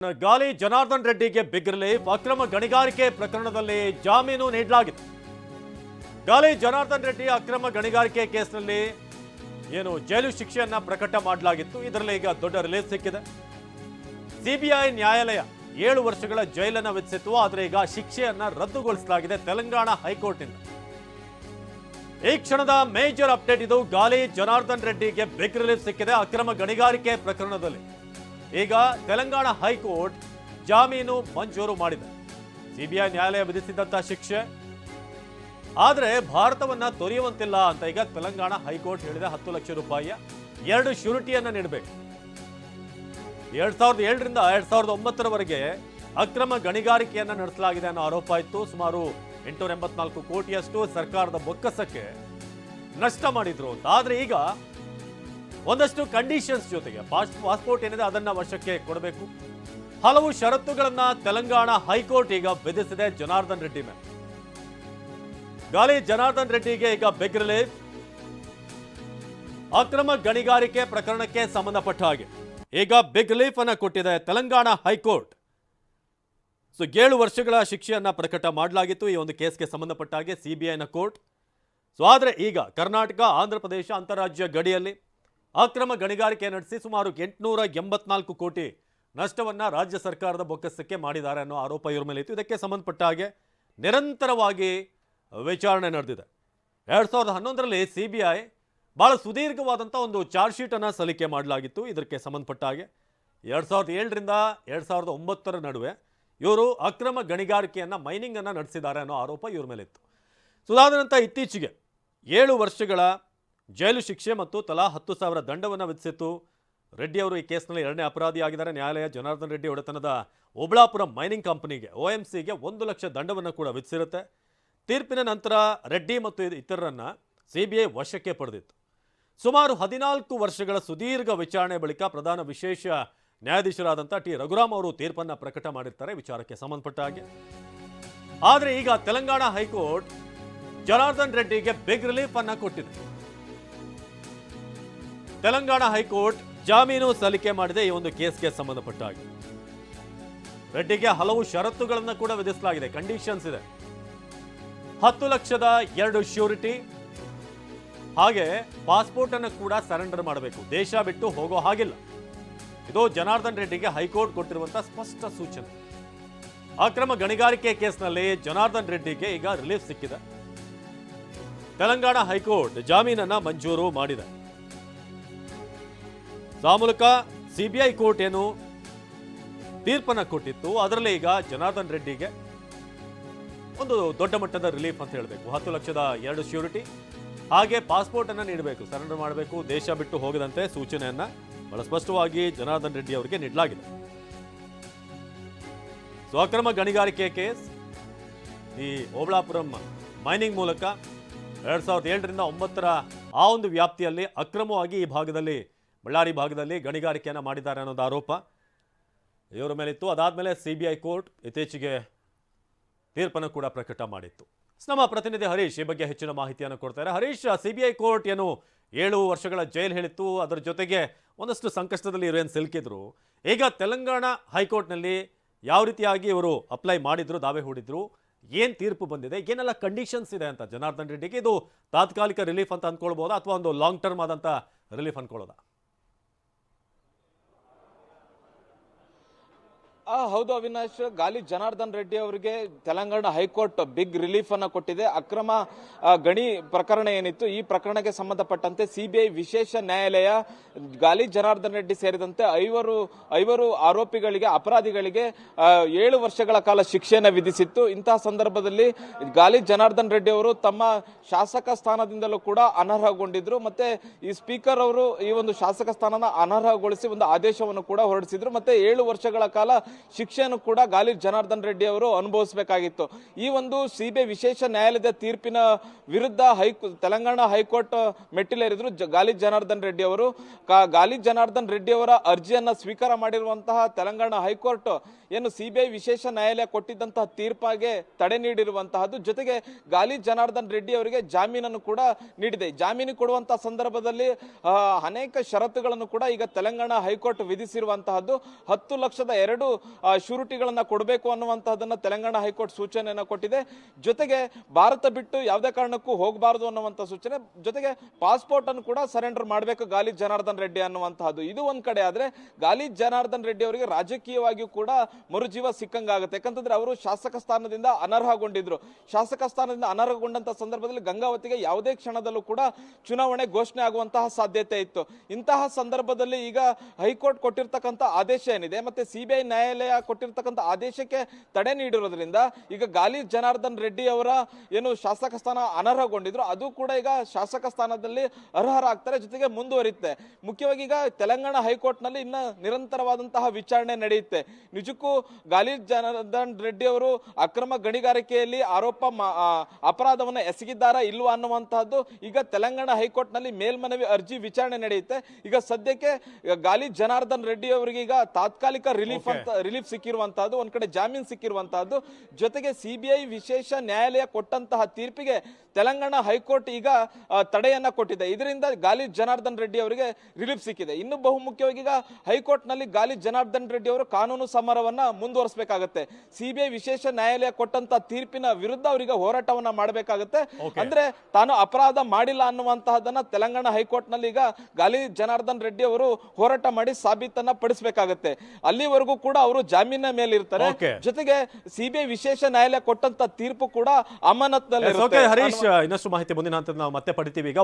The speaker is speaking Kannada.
ಗಾಲಿ ಜನಾರ್ದನ್ ರೆಡ್ಡಿಗೆ ಬಿಗ್ ರಿಲೀಫ್ ಅಕ್ರಮ ಗಣಿಗಾರಿಕೆ ಪ್ರಕರಣದಲ್ಲಿ ಜಾಮೀನು ನೀಡಲಾಗಿತ್ತು ಗಾಲಿ ಜನಾರ್ದನ್ ರೆಡ್ಡಿ ಅಕ್ರಮ ಗಣಿಗಾರಿಕೆ ಕೇಸ್ನಲ್ಲಿ ಏನು ಜೈಲು ಶಿಕ್ಷೆಯನ್ನ ಪ್ರಕಟ ಮಾಡಲಾಗಿತ್ತು. ಇದರಲ್ಲಿ ಈಗ ದೊಡ್ಡ ರಿಲೀಫ್ ಸಿಕ್ಕಿದೆ. ಸಿಬಿಐ ನ್ಯಾಯಾಲಯ ಏಳು ವರ್ಷಗಳ ಜೈಲನ್ನು ವಿಧಿಸಿತ್ತು. ಆದರೆ ಈಗ ಶಿಕ್ಷೆಯನ್ನ ರದ್ದುಗೊಳಿಸಲಾಗಿದೆ ತೆಲಂಗಾಣ ಹೈಕೋರ್ಟ್ನಿಂದ ಈ ಕ್ಷಣದ ಮೇಜರ್ ಅಪ್ಡೇಟ್ ಇದು. ಗಾಲಿ ಜನಾರ್ದನ್ ರೆಡ್ಡಿಗೆ ಬಿಗ್ ರಿಲೀಫ್ ಸಿಕ್ಕಿದೆ ಅಕ್ರಮ ಗಣಿಗಾರಿಕೆ ಪ್ರಕರಣದಲ್ಲಿ. ಈಗ ತೆಲಂಗಾಣ ಹೈಕೋರ್ಟ್ ಜಾಮೀನು ಮಂಜೂರು ಮಾಡಿದೆ. ಸಿಬಿಐ ನ್ಯಾಯಾಲಯ ವಿಧಿಸಿದಂತಹ ಶಿಕ್ಷೆ. ಆದರೆ ಭಾರತವನ್ನ ತೊರೆಯುವಂತಿಲ್ಲ ಅಂತ ಈಗ ತೆಲಂಗಾಣ ಹೈಕೋರ್ಟ್ ಹೇಳಿದೆ ಹತ್ತು ಲಕ್ಷ ರೂಪಾಯಿಯ ಎರಡು ಶ್ಯೂರಿಟಿಯನ್ನ ನೀಡಬೇಕು. ಎರಡ್ ಸಾವಿರದ ಏಳರಿಂದ ಎರಡ್ ಸಾವಿರದ ಒಂಬತ್ತರವರೆಗೆ ಅಕ್ರಮ ಗಣಿಗಾರಿಕೆಯನ್ನ ನಡೆಸಲಾಗಿದೆ ಅನ್ನೋ ಆರೋಪ ಇತ್ತು. ಸುಮಾರು ಎಂಟುನೂರ ಎಂಬತ್ನಾಲ್ಕು ಕೋಟಿಯಷ್ಟು ಸರ್ಕಾರದ ಬೊಕ್ಕಸಕ್ಕೆ ನಷ್ಟ ಮಾಡಿದ್ರು ಅಂತ. ಆದ್ರೆ ಈಗ ಒಂದಷ್ಟು ಕಂಡೀಷನ್ಸ್ ಜೊತೆಗೆ. ಪಾಸ್ ಪಾಸ್ಪೋರ್ಟ್ ಏನಿದೆ ಅದನ್ನ ವಶಕ್ಕೆ ಕೊಡಬೇಕು. ಹಲವು ಷರತ್ತುಗಳನ್ನ ತೆಲಂಗಾಣ ಹೈಕೋರ್ಟ್ ಈಗ ವಿಧಿಸಿದೆ ಜನಾರ್ದನ್ ರೆಡ್ಡಿ ಮೇಲೆ. ಗಾಲಿ ಜನಾರ್ದನ್ ರೆಡ್ಡಿಗೆ ಈಗ ಬಿಗ್ ರಿಲೀಫ್ ಅಕ್ರಮ ಗಣಿಗಾರಿಕೆ ಪ್ರಕರಣಕ್ಕೆ ಸಂಬಂಧಪಟ್ಟ ಹಾಗೆ. ಈಗ ಬಿಗ್ ರಿಲೀಫ್ ಅನ್ನ ಕೊಟ್ಟಿದೆ ತೆಲಂಗಾಣ ಹೈಕೋರ್ಟ್. ಸೊ ಏಳು ವರ್ಷಗಳ ಶಿಕ್ಷೆಯನ್ನ ಪ್ರಕಟ ಮಾಡಲಾಗಿತ್ತು ಈ ಒಂದು ಕೇಸ್ಗೆ ಸಂಬಂಧಪಟ್ಟ ಹಾಗೆ ಸಿಬಿಐನ ಕೋರ್ಟ್. ಸೊ ಆದರೆ ಈಗ ಕರ್ನಾಟಕ, ಆಂಧ್ರ ಪ್ರದೇಶ, ಅಂತಾರಾಜ್ಯ ಗಡಿಯಲ್ಲಿ ಅಕ್ರಮ ಗಣಿಗಾರಿಕೆ ನಡೆಸಿ ಸುಮಾರು ಎಂಟುನೂರ ಎಂಬತ್ನಾಲ್ಕು ಕೋಟಿ ನಷ್ಟವನ್ನ ರಾಜ್ಯ ಸರ್ಕಾರದ ಬೊಕ್ಕಸಕ್ಕೆ ಮಾಡಿದ್ದಾರೆ ಅನ್ನೋ ಆರೋಪ ಇವ್ರ ಮೇಲೆ ಇತ್ತು. ಇದಕ್ಕೆ ಸಂಬಂಧಪಟ್ಟ ಹಾಗೆ ನಿರಂತರವಾಗಿ ವಿಚಾರಣೆ ನಡೆದಿದೆ. ಎರಡು ಸಾವಿರದ ಹನ್ನೊಂದರಲ್ಲಿ ಸಿ ಬಿ ಐ ಭಾಳ ಸುದೀರ್ಘವಾದಂಥ ಒಂದು ಚಾರ್ಜ್ ಶೀಟನ್ನು ಸಲ್ಲಿಕೆ ಮಾಡಲಾಗಿತ್ತು. ಇದಕ್ಕೆ ಸಂಬಂಧಪಟ್ಟ ಹಾಗೆ ಎರಡು ಸಾವಿರದ ಏಳರಿಂದ ಎರಡು ಸಾವಿರದ ಒಂಬತ್ತರ ನಡುವೆ ಇವರು ಅಕ್ರಮ ಗಣಿಗಾರಿಕೆಯನ್ನು, ಮೈನಿಂಗನ್ನು ನಡೆಸಿದ್ದಾರೆ ಅನ್ನೋ ಆರೋಪ ಇವ್ರ ಮೇಲೆ ಇತ್ತು. ಸುಧಾದ ನಂತರ ಇತ್ತೀಚೆಗೆ ಏಳು ವರ್ಷಗಳ ಜೈಲು ಶಿಕ್ಷೆ ಮತ್ತು ತಲಾ ಹತ್ತು ಸಾವಿರ ದಂಡವನ್ನು ವಿಧಿಸಿತ್ತು. ರೆಡ್ಡಿ ಅವರು ಈ ಕೇಸ್ನಲ್ಲಿ ಎರಡನೇ ಅಪರಾಧಿಯಾಗಿದ್ದಾರೆ. ನ್ಯಾಯಾಲಯ ಜನಾರ್ದನ್ ರೆಡ್ಡಿ ಒಡೆತನದ ಒಬಳಾಪುರ ಮೈನಿಂಗ್ ಕಂಪನಿಗೆ ಸಿಗೆ ಒಂದು ಲಕ್ಷ ದಂಡವನ್ನು ಕೂಡ ವಿಧಿಸಿರುತ್ತೆ. ತೀರ್ಪಿನ ನಂತರ ರೆಡ್ಡಿ ಮತ್ತು ಇತರರನ್ನ ಸಿಬಿಐ ವಶಕ್ಕೆ ಪಡೆದಿತ್ತು. ಸುಮಾರು ಹದಿನಾಲ್ಕು ವರ್ಷಗಳ ಸುದೀರ್ಘ ವಿಚಾರಣೆ ಬಳಿಕ ಪ್ರಧಾನ ವಿಶೇಷ ನ್ಯಾಯಾಧೀಶರಾದಂಥ ಟಿ. ರಘುರಾಮ್ ಅವರು ತೀರ್ಪನ್ನು ಪ್ರಕಟ ಮಾಡಿರ್ತಾರೆ ವಿಚಾರಕ್ಕೆ ಸಂಬಂಧಪಟ್ಟ ಹಾಗೆ. ಆದರೆ ಈಗ ತೆಲಂಗಾಣ ಹೈಕೋರ್ಟ್ ಜನಾರ್ದನ್ ರೆಡ್ಡಿಗೆ ಬಿಗ್ ರಿಲೀಫ್ ಅನ್ನು ಕೊಟ್ಟಿದೆ. ತೆಲಂಗಾಣ ಹೈಕೋರ್ಟ್ ಜಾಮೀನು ಸಲ್ಲಿಕೆ ಮಾಡಿದೆ ಈ ಒಂದು ಕೇಸ್ಗೆ ಸಂಬಂಧಪಟ್ಟ ಹಾಗೆ ರೆಡ್ಡಿಗೆ ಹಲವು ಷರತ್ತುಗಳನ್ನು ಕೂಡ ವಿಧಿಸಲಾಗಿದೆ. ಕಂಡೀಷನ್ಸ್ ಇದೆ. ಹತ್ತು ಲಕ್ಷದ ಎರಡು ಶ್ಯೂರಿಟಿ ಹಾಗೆ ಪಾಸ್ಪೋರ್ಟ್ ಅನ್ನು ಕೂಡ ಸರೆಂಡರ್ ಮಾಡಬೇಕು. ದೇಶ ಬಿಟ್ಟು ಹೋಗೋ ಹಾಗಿಲ್ಲ. ಇದು ಜನಾರ್ದನ್ ರೆಡ್ಡಿಗೆ ಹೈಕೋರ್ಟ್ ಕೊಟ್ಟಿರುವಂತಹ ಸ್ಪಷ್ಟ ಸೂಚನೆ. ಅಕ್ರಮ ಗಣಿಗಾರಿಕೆ ಕೇಸ್ನಲ್ಲಿ ಜನಾರ್ದನ್ ರೆಡ್ಡಿಗೆ ಈಗ ರಿಲೀಫ್ ಸಿಕ್ಕಿದೆ. ತೆಲಂಗಾಣ ಹೈಕೋರ್ಟ್ ಜಾಮೀನನ್ನ ಮಂಜೂರು ಮಾಡಿದೆ. ಆ ಮೂಲಕ ಸಿಬಿಐ ಕೋರ್ಟ್ ಏನು ತೀರ್ಪನ್ನು ಕೊಟ್ಟಿತ್ತು. ಅದರಲ್ಲಿ ಈಗ ಜನಾರ್ದನ್ ರೆಡ್ಡಿಗೆ ಒಂದು ದೊಡ್ಡ ಮಟ್ಟದ ರಿಲೀಫ್ ಅಂತ ಹೇಳಬೇಕು. ಹತ್ತು ಲಕ್ಷದ ಎರಡು ಶ್ಯೂರಿಟಿ, ಹಾಗೆ ಪಾಸ್ಪೋರ್ಟ್ ಅನ್ನ ನೀಡಬೇಕು. ಸರೆಂಡರ್ ಮಾಡಬೇಕು, ದೇಶ ಬಿಟ್ಟು ಹೋಗದಂತೆ ಸೂಚನೆಯನ್ನ ಬಹಳ ಸ್ಪಷ್ಟವಾಗಿ ಜನಾರ್ದನ್ ರೆಡ್ಡಿ ಅವರಿಗೆ ನೀಡಲಾಗಿದೆ. ಸೊ, ಅಕ್ರಮ ಗಣಿಗಾರಿಕೆ ಕೇಸ್ ಈ ಓಬಳಾಪುರಂ ಮೈನಿಂಗ್ ಮೂಲಕ ಎರಡ್ ಸಾವಿರದ ಏಳರಿಂದ ಒಂಬತ್ತರ ಆ ಒಂದು ವ್ಯಾಪ್ತಿಯಲ್ಲಿ ಅಕ್ರಮವಾಗಿ ಈ ಭಾಗದಲ್ಲಿ ಬಳ್ಳಾರಿ ಭಾಗದಲ್ಲಿ ಗಣಿಗಾರಿಕೆಯನ್ನು ಮಾಡಿದ್ದಾರೆ ಅನ್ನೋದು ಆರೋಪ. ಇವರ ಮೇಲಿತ್ತು. ಅದಾದಮೇಲೆ ಸಿ ಬಿ ಐ ಕೋರ್ಟ್ ಇತ್ತೀಚೆಗೆ ತೀರ್ಪನ್ನು ಕೂಡ ಪ್ರಕಟ ಮಾಡಿತ್ತು. ನಮ್ಮ ಪ್ರತಿನಿಧಿ ಹರೀಶ್ ಈ ಬಗ್ಗೆ ಹೆಚ್ಚಿನ ಮಾಹಿತಿಯನ್ನು ಕೊಡ್ತಾರೆ. ಹರೀಶ್, ಸಿಬಿಐ ಕೋರ್ಟ್ ಏನು ಏಳು ವರ್ಷಗಳ ಜೈಲು ಹೇಳಿತ್ತು. ಅದರ ಜೊತೆಗೆ ಒಂದಷ್ಟು ಸಂಕಷ್ಟದಲ್ಲಿ ಇವರೇನು ಸಿಲುಕಿದ್ರು. ಈಗ ತೆಲಂಗಾಣ ಹೈಕೋರ್ಟ್ನಲ್ಲಿ ಯಾವ ರೀತಿಯಾಗಿ ಇವರು ಅಪ್ಲೈ ಮಾಡಿದ್ರು, ದಾವೆ ಹೂಡಿದ್ರು, ಏನು ತೀರ್ಪು ಬಂದಿದೆ, ಏನೆಲ್ಲ ಕಂಡೀಷನ್ಸ್ ಇದೆ ಅಂತ ಜನಾರ್ದನ್ ರೆಡ್ಡಿಗೆ ಇದು ತಾತ್ಕಾಲಿಕ ರಿಲೀಫ್ ಅಂತ ಅಂದ್ಕೊಳ್ಬೋದಾ ಅಥವಾ ಒಂದು ಲಾಂಗ್ ಟರ್ಮ್ ಆದಂಥ ರಿಲೀಫ್ ಅನ್ಕೊಳ್ಳೋದಾ ಹೌದು ಅವಿನಾಶ್, ಗಾಲಿ ಜನಾರ್ದನ್ ರೆಡ್ಡಿ ಅವರಿಗೆ ತೆಲಂಗಾಣ ಹೈಕೋರ್ಟ್ ಬಿಗ್ ರಿಲೀಫ್ ಅನ್ನ ಕೊಟ್ಟಿದೆ. ಅಕ್ರಮ ಗಣಿ ಪ್ರಕರಣ ಏನಿತ್ತು, ಈ ಪ್ರಕರಣಕ್ಕೆ ಸಂಬಂಧಪಟ್ಟಂತೆ ಸಿಬಿಐ ವಿಶೇಷ ನ್ಯಾಯಾಲಯ ಗಾಲಿ ಜನಾರ್ದನ್ ರೆಡ್ಡಿ ಸೇರಿದಂತೆ ಐವರು ಐವರು ಆರೋಪಿಗಳಿಗೆ, ಅಪರಾಧಿಗಳಿಗೆ ಏಳು ವರ್ಷಗಳ ಕಾಲ ಶಿಕ್ಷೆಯನ್ನು ವಿಧಿಸಿತ್ತು. ಇಂತಹ ಸಂದರ್ಭದಲ್ಲಿ ಗಾಲಿ ಜನಾರ್ದನ್ ರೆಡ್ಡಿ ಅವರು ತಮ್ಮ ಶಾಸಕ ಸ್ಥಾನದಿಂದಲೂ ಕೂಡ ಅನರ್ಹಗೊಂಡಿದ್ರು. ಮತ್ತೆ ಈ ಸ್ಪೀಕರ್ ಅವರು ಈ ಒಂದು ಶಾಸಕ ಸ್ಥಾನನ ಅನರ್ಹಗೊಳಿಸಿ ಒಂದು ಆದೇಶವನ್ನು ಕೂಡ ಹೊರಡಿಸಿದ್ರು. ಮತ್ತೆ ಏಳು ವರ್ಷಗಳ ಕಾಲ ಶಿಕ್ಷೆಯನ್ನು ಕೂಡ ಗಾಲಿ ಜನಾರ್ದನ್ ರೆಡ್ಡಿ ಅವರು ಅನುಭವಿಸಬೇಕಾಗಿತ್ತು. ಈ ಒಂದು ಸಿಬಿಐ ವಿಶೇಷ ನ್ಯಾಯಾಲಯದ ತೀರ್ಪಿನ ವಿರುದ್ಧ ಹೈ ತೆಲಂಗಾಣ ಹೈಕೋರ್ಟ್ ಮೆಟ್ಟಿಲೇರಿದ್ರು ಗಾಲಿ ಜನಾರ್ದನ್ ರೆಡ್ಡಿ ಅವರು. ಗಾಲಿ ಜನಾರ್ದನ್ ರೆಡ್ಡಿ ಅವರ ಅರ್ಜಿಯನ್ನು ಸ್ವೀಕಾರ ಮಾಡಿರುವಂತಹ ತೆಲಂಗಾಣ ಹೈಕೋರ್ಟ್ ಏನು ಸಿಬಿಐ ವಿಶೇಷ ನ್ಯಾಯಾಲಯ ಕೊಟ್ಟಿದ್ದಂತಹ ತೀರ್ಪಾಗೆ ತಡೆ ನೀಡಿರುವಂತಹದ್ದು. ಜೊತೆಗೆ ಗಾಲಿ ಜನಾರ್ದನ್ ರೆಡ್ಡಿ ಅವರಿಗೆ ಜಾಮೀನನ್ನು ಕೂಡ ನೀಡಿದೆ. ಜಾಮೀನು ಕೊಡುವಂತಹ ಸಂದರ್ಭದಲ್ಲಿ ಅನೇಕ ಷರತ್ತುಗಳನ್ನು ಕೂಡ ಈಗ ತೆಲಂಗಾಣ ಹೈಕೋರ್ಟ್ ವಿಧಿಸಿರುವಂತಹದ್ದು. ಹತ್ತು ಲಕ್ಷದ ಎರಡು ಶೂರಿಟಿಗಳನ್ನ ಕೊಡಬೇಕು ಅನ್ನುವಂತಹದನ್ನ ತೆಲಂಗಾಣ ಹೈಕೋರ್ಟ್ ಸೂಚನೆಯನ್ನು ಕೊಟ್ಟಿದೆ. ಜೊತೆಗೆ ಭಾರತ ಬಿಟ್ಟು ಯಾವುದೇ ಕಾರಣಕ್ಕೂ ಹೋಗಬಾರದು ಅನ್ನುವಂಥ ಸೂಚನೆ. ಜೊತೆಗೆ ಪಾಸ್ಪೋರ್ಟ್ ಅನ್ನು ಕೂಡ ಸರೆಂಡರ್ ಮಾಡಬೇಕು ಗಾಲಿ ಜನಾರ್ದನ್ ರೆಡ್ಡಿ ಅನ್ನುವಂತಹದ್ದು. ಇದು ಒಂದು ಕಡೆ ಆದ್ರೆ ಗಾಲಿ ಜನಾರ್ದನ್ ರೆಡ್ಡಿ ಅವರಿಗೆ ರಾಜಕೀಯವಾಗಿಯೂ ಕೂಡ ಮರುಜೀವ ಸಿಕ್ಕಂಗಾಗುತ್ತೆ. ಯಾಕಂತಂದ್ರೆ ಅವರು ಶಾಸಕ ಸ್ಥಾನದಿಂದ ಅನರ್ಹಗೊಂಡಿದ್ರು. ಶಾಸಕ ಸ್ಥಾನದಿಂದ ಅನರ್ಹಗೊಂಡಂತ ಸಂದರ್ಭದಲ್ಲಿ ಗಂಗಾವತಿಗೆ ಯಾವುದೇ ಕ್ಷಣದಲ್ಲೂ ಕೂಡ ಚುನಾವಣೆ ಘೋಷಣೆ ಆಗುವಂತಹ ಸಾಧ್ಯತೆ ಇತ್ತು. ಇಂತಹ ಸಂದರ್ಭದಲ್ಲಿ ಈಗ ಹೈಕೋರ್ಟ್ ಕೊಟ್ಟಿರ್ತಕ್ಕಂಥ ಆದೇಶ ಏನಿದೆ? ಮತ್ತೆ ಸಿಬಿಐ ನ್ಯಾಯಾಲಯ ಕೊಟ್ಟಿರ್ತಕ್ಕಂಥ ಆದೇಶಕ್ಕೆ ತಡೆ ನೀಡಿರೋದ್ರಿಂದ ಈಗ ಗಾಲಿ ಜನಾರ್ದನ್ ರೆಡ್ಡಿ ಅವರ ಏನು ಶಾಸಕ ಸ್ಥಾನ ಅನರ್ಹಗೊಂಡಿದ್ರು ಅದು ಕೂಡ ಈಗ ಶಾಸಕ ಸ್ಥಾನದಲ್ಲಿ ಅರ್ಹರಾಗ್ತಾರೆ ಜೊತೆಗೆ ಮುಂದುವರಿಯುತ್ತೆ. ಮುಖ್ಯವಾಗಿ ಈಗ ತೆಲಂಗಾಣ ಹೈಕೋರ್ಟ್ನಲ್ಲಿ ಇನ್ನ ನಿರಂತರವಾದಂತಹ ವಿಚಾರಣೆ ನಡೆಯುತ್ತೆ. ನಿಜಕ್ಕೂ ಗಾಲಿ ಜನಾರ್ದನ್ ರೆಡ್ಡಿ ಅವರು ಅಕ್ರಮ ಗಣಿಗಾರಿಕೆಯಲ್ಲಿ ಆರೋಪ ಅಪರಾಧವನ್ನ ಎಸಗಿದ್ದಾರಾ ಇಲ್ವಾ ಅನ್ನುವಂತಹದ್ದು ಈಗ ತೆಲಂಗಾಣ ಹೈಕೋರ್ಟ್ನಲ್ಲಿ ಮೇಲ್ಮನವಿ ಅರ್ಜಿ ವಿಚಾರಣೆ ನಡೆಯುತ್ತೆ. ಈಗ ಸದ್ಯಕ್ಕೆ ಗಾಲಿ ಜನಾರ್ದನ್ ರೆಡ್ಡಿ ಅವರಿಗೆ ಈಗ ತಾತ್ಕಾಲಿಕ ರಿಲೀಫ್ ಅಂತ ರಿಲೀಫ್ ಸಿಕ್ಕಿರುವಂತಹದ್ದು ಒಂದ್ ಕಡೆ ಜಾಮೀನ್ ಸಿಕ್ಕಿರುವಂತಹದ್ದು. ಜೊತೆಗೆ ಸಿಬಿಐ ವಿಶೇಷ ನ್ಯಾಯಾಲಯ ಕೊಟ್ಟಂತಹ ತೀರ್ಪಿಗೆ ತೆಲಂಗಾಣ ಹೈಕೋರ್ಟ್ ಈಗ ತಡೆಯನ್ನ ಕೊಟ್ಟಿದೆ. ಇದರಿಂದ ಗಾಲಿ ಜನಾರ್ದನ್ ರೆಡ್ಡಿ ಅವರಿಗೆ ರಿಲೀಫ್ ಸಿಕ್ಕಿದೆ. ಇನ್ನು ಬಹುಮುಖ್ಯವಾಗಿ ಈಗ ಹೈಕೋರ್ಟ್ನಲ್ಲಿ ಗಾಲಿ ಜನಾರ್ದನ್ ರೆಡ್ಡಿ ಅವರು ಕಾನೂನು ಸಮರವನ್ನ ಮುಂದುವರಿಸಬೇಕಾಗತ್ತೆ. ಸಿಬಿಐ ವಿಶೇಷ ನ್ಯಾಯಾಲಯ ಕೊಟ್ಟಂತ ತೀರ್ಪಿನ ವಿರುದ್ಧ ಅವರಿಗೆ ಹೋರಾಟವನ್ನ ಮಾಡಬೇಕಾಗುತ್ತೆ. ಅಂದ್ರೆ ತಾನು ಅಪರಾಧ ಮಾಡಿಲ್ಲ ಅನ್ನುವಂತಹದನ್ನ ತೆಲಂಗಾಣ ಹೈಕೋರ್ಟ್ನಲ್ಲಿ ಈಗ ಗಾಲಿ ಜನಾರ್ದನ್ ರೆಡ್ಡಿ ಅವರು ಹೋರಾಟ ಮಾಡಿ ಸಾಬೀತನ್ನ ಪಡಿಸಬೇಕಾಗತ್ತೆ. ಅಲ್ಲಿವರೆಗೂ ಕೂಡ ಅವರು ಜಾಮೀನ ಮೇಲೆ ಇರ್ತಾರೆ Okay. ಜೊತೆಗೆ ಸಿಬಿಐ ವಿಶೇಷ ನ್ಯಾಯಾಲಯ ಕೊಟ್ಟಂತ ತೀರ್ಪು ಕೂಡ ಅಮಾನತ್ನಲ್ಲಿ ಹರೀಶ್ ಇನ್ನಷ್ಟು ಮಾಹಿತಿ ಮುಂದಿನ ಹಂತದ ನಾವು ಮತ್ತೆ ಪಡಿತೀವಿ. ಈಗ